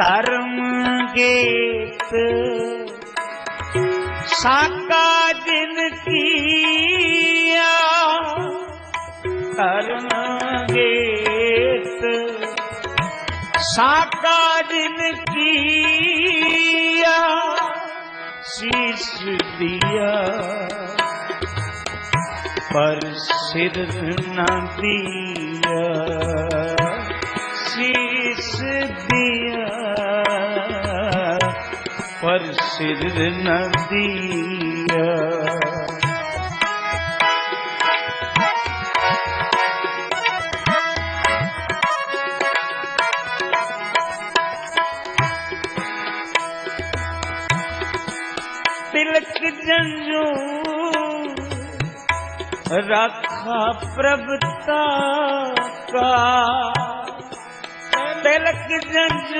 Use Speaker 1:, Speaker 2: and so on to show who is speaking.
Speaker 1: ਕਰਮ ਗੇਤ। ਸਾਕਾ ਜਿਨ ਕੀਆ, ਧਰਮ ਗੀਤ। ਸਾਕਾ ਜਿਨ ਕੀਆ, ਸੀਸ ਦਿਆ। ਪਰ ਸਿਰ ਨਾ ਦਿਆ, ਸੀਸ ਦਿਆ। ਪਰ ਸਿਰ ਨਾ ਦਿਆ ਤਿਲਕ ਜੰਜੂ ਰੱਖਾ ਪ੍ਰਭਤਾ ਕਾ। ਤਿਲਕ ਜੰਜੂ